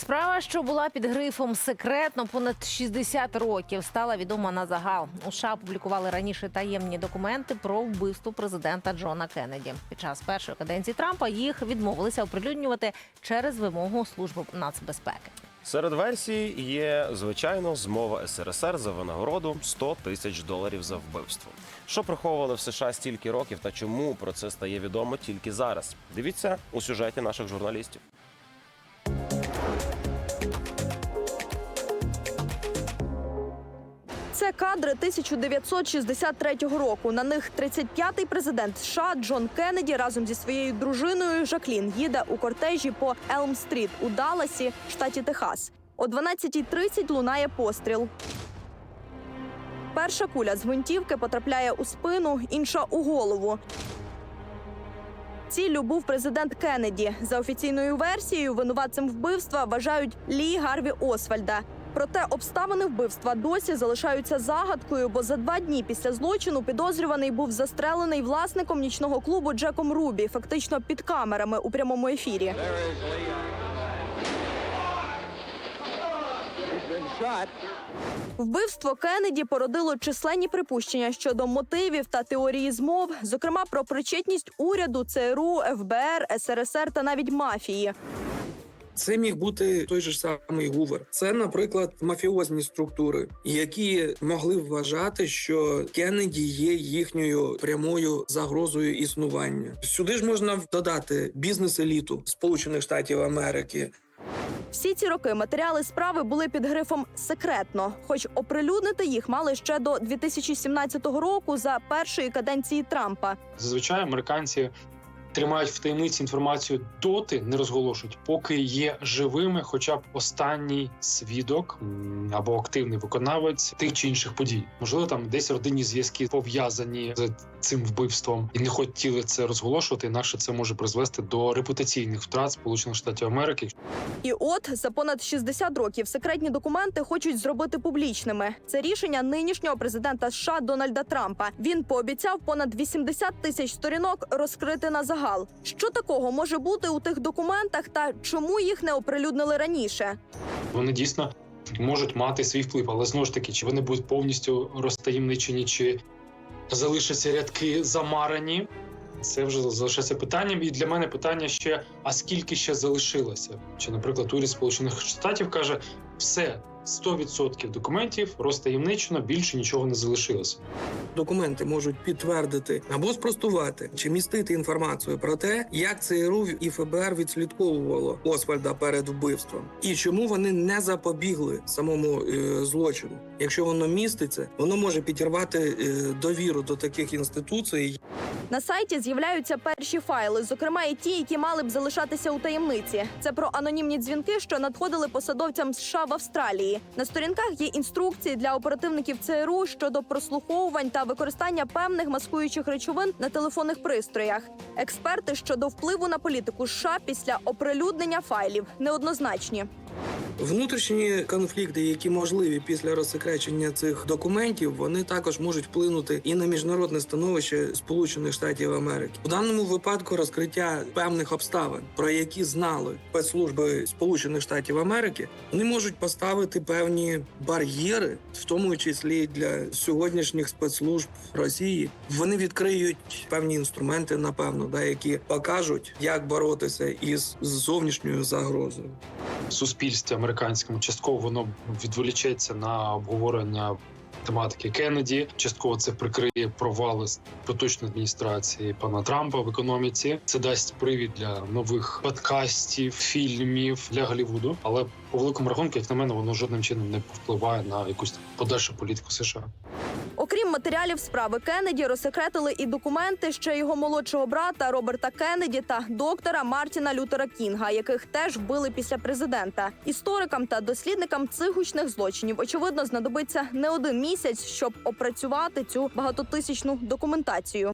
Справа, що була під грифом секретно понад 60 років, стала відома на загал. У США опублікували раніше таємні документи про вбивство президента Джона Кеннеді. Під час першої каденції Трампа їх відмовилися оприлюднювати через вимогу служби нацбезпеки. Серед версій є звичайно змова СРСР за винагороду 100 тисяч доларів за вбивство. Що приховували в США стільки років та чому про це стає відомо тільки зараз? Дивіться у сюжеті наших журналістів. Це кадри 1963 року. На них 35-й президент США Джон Кеннеді разом зі своєю дружиною Жаклін їде у кортежі по Елм-стріт у Далласі, штаті Техас. О 12.30 лунає постріл. Перша куля з гвинтівки потрапляє у спину, інша у голову. Ціллю був президент Кеннеді. За офіційною версією, винуватцем вбивства вважають Лі Гарві Освальда. Проте обставини вбивства досі залишаються загадкою, бо за два дні після злочину підозрюваний був застрелений власником нічного клубу Джеком Рубі, фактично під камерами у прямому ефірі. Вбивство Кеннеді породило численні припущення щодо мотивів та теорії змов, зокрема про причетність уряду, ЦРУ, ФБР, СРСР та навіть мафії. Це міг бути той же ж самий Гувер. Це, наприклад, мафіозні структури, які могли вважати, що Кеннеді є їхньою прямою загрозою існування. Сюди ж можна додати бізнес-еліту Сполучених Штатів Америки, Всі ці роки матеріали справи були під грифом секретно, хоч оприлюднити їх мали ще до 2017 року за першої каденції Трампа. Зазвичай американці тримають в таємниці інформацію доти, не розголошують, поки є живими, хоча б останній свідок або активний виконавець тих чи інших подій. Можливо, там десь родинні зв'язки пов'язані з цим вбивством і не хотіли це розголошувати, інакше це може призвести до репутаційних втрат Сполучених Штатів Америки. І от за понад 60 років секретні документи хочуть зробити публічними. Це рішення нинішнього президента США Дональда Трампа. Він пообіцяв понад 80 тисяч сторінок розкрити на загал. Що такого може бути у тих документах, та чому їх не оприлюднили раніше? Вони дійсно можуть мати свій вплив, але знову ж таки, чи вони будуть повністю розтаємничені, чи залишаться рядки замарані. Це вже залишається питанням. І для мене питання ще: а скільки ще залишилося? Чи, наприклад, уряд Сполучених Штатів каже, все 100% документів розтаємничено, більше нічого не залишилося. документи можуть підтвердити або спростувати чи містити інформацію про те, як ЦРУ і ФБР відслідковувало Освальда перед вбивством, і чому вони не запобігли самому е, злочину. Якщо воно міститься, воно може підірвати е, довіру до таких інституцій. На сайті з'являються перші файли, зокрема і ті, які мали б залишатися у таємниці. Це про анонімні дзвінки, що надходили посадовцям США в Австралії. На сторінках є інструкції для оперативників ЦРУ щодо прослуховувань та використання певних маскуючих речовин на телефонних пристроях. Експерти щодо впливу на політику США після оприлюднення файлів неоднозначні. Внутрішні конфлікти, які можливі після розсекречення цих документів, вони також можуть вплинути і на міжнародне становище Сполучених Штатів Америки. У даному випадку розкриття певних обставин, про які знали спецслужби Сполучених Штатів Америки, вони можуть поставити певні бар'єри, в тому числі для сьогоднішніх спецслужб Росії. Вони відкриють певні інструменти, напевно, да, які покажуть, як боротися із зовнішньою загрозою. Суспільстві американському частково воно відволічеться на обговорення. Тематики Кеннеді частково це прикриє провали поточної адміністрації пана Трампа в економіці. Це дасть привід для нових подкастів, фільмів для Голлівуду. Але по великому рахунку, як на мене, воно жодним чином не впливає на якусь подальшу політику США. Окрім матеріалів справи Кеннеді, розсекретили і документи ще його молодшого брата Роберта Кеннеді та доктора Мартіна Лютера Кінга, яких теж вбили після президента. Історикам та дослідникам цих гучних злочинів очевидно знадобиться не один місяць, щоб опрацювати цю багатотисячну документацію.